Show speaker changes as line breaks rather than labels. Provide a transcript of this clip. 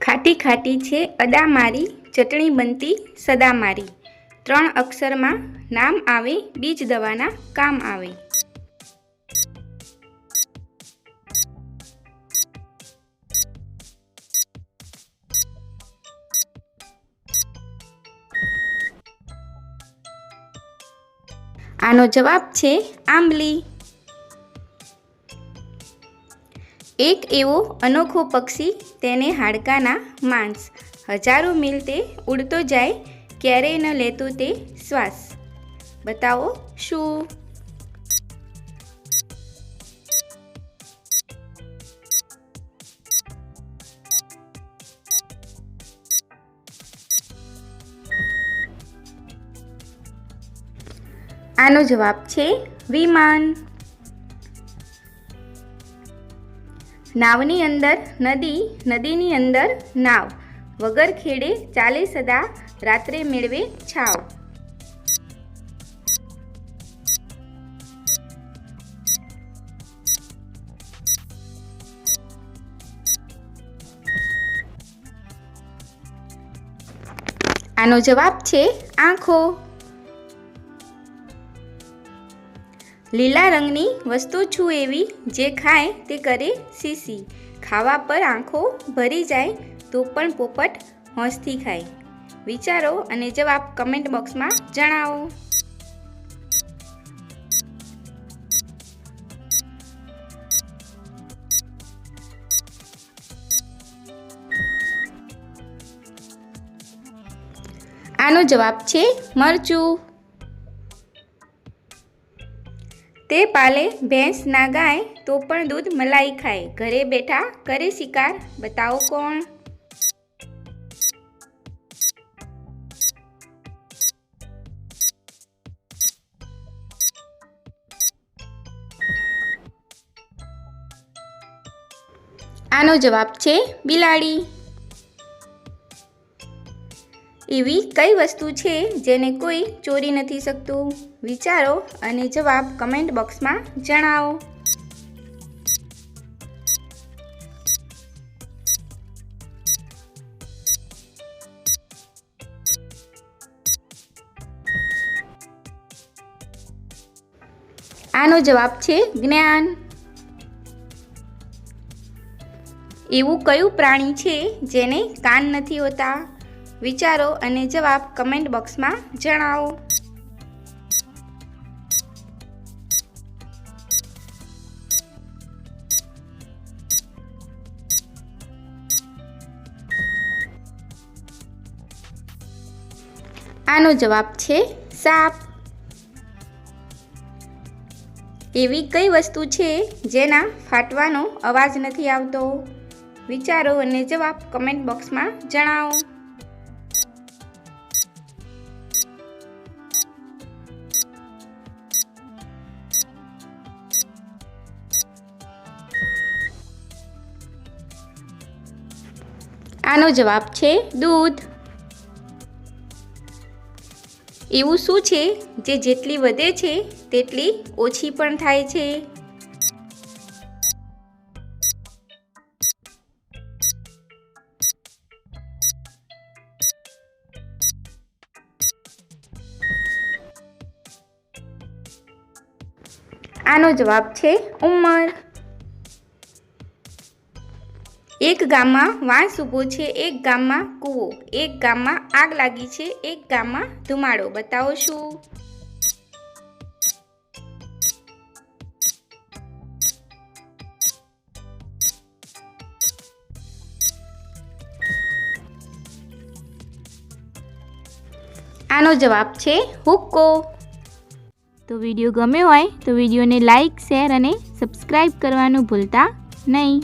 ખાટી ખાટી છે, અદા મારી, ચટણી બનતી, સદા મારી. ત્રણ અક્ષરમાં નામ આવે, બીજ દવાના કામ આવે. આનો જવાબ છે, આંબલી. એક એવો અનોખો પક્ષી તેને હાડકાના માંસ, હજારો મીલ તે ઉડતો જાય, ક્યારેય ન લેતો તે શ્વાસ. બતાવો શું? આનો જવાબ છે વિમાન. નાવની અંદર નદી, નદીની અંદર નાવ. વગર ખેડે ચાલે સદા, રાત્રે મેળવે છાવ. આનો જવાબ છે આંખો. લીલા રંગની વસ્તુ છું એવી જે ખાય તે કરે સીસી. ખાવા પર આંખો ભરી જાય તો પણ પોપટ હોંશથી ખાય. વિચારો અને જવાબ કમેન્ટ બોક્સમાં જણાવો. આનો જવાબ છે મરચું. તે પાલે ભેંસ ના ગાય તો પણ દૂધ મલાઈ ખાય. ઘરે બેઠા કરે શિકાર. બતાવો કોણ? આનો જવાબ છે બિલાડી. એવી કઈ વસ્તુ છે જેને કોઈ ચોરી નથી શકતું? વિચારો અને જવાબ કમેન્ટ બોક્સમાં જણાવો. આનો જવાબ છે જ્ઞાન. એવું કયું પ્રાણી છે જેને કાન નથી હોતા? વિચારો અને જવાબ કમેન્ટ બોક્સમાં જણાવો. આનો જવાબ છે સાપ. એવી કઈ વસ્તુ છે જેના ફાટવાનો અવાજ નથી આવતો? વિચારો અને જવાબ કમેન્ટ બોક્સમાં જણાવો. આનો જવાબ છે દૂધ. એવું શું છે? જે જેટલી વધે છે, તેટલી ઓછી પણ થાય છે. આનો જવાબ છે ઉંમર. એક ગામમાં વાંસ ઊભો છે, એક ગામમાં કૂવો, એક ગામમાં આગ લાગી છે, એક ગામમાં ધુમાડો. બતાવો શું? આનો જવાબ છે હુક્કો. તો વીડિયો ગમ્યો હોય તો વિડીયોને લાઈક, શેર અને સબસ્ક્રાઈબ કરવાનું ભૂલતા નહીં.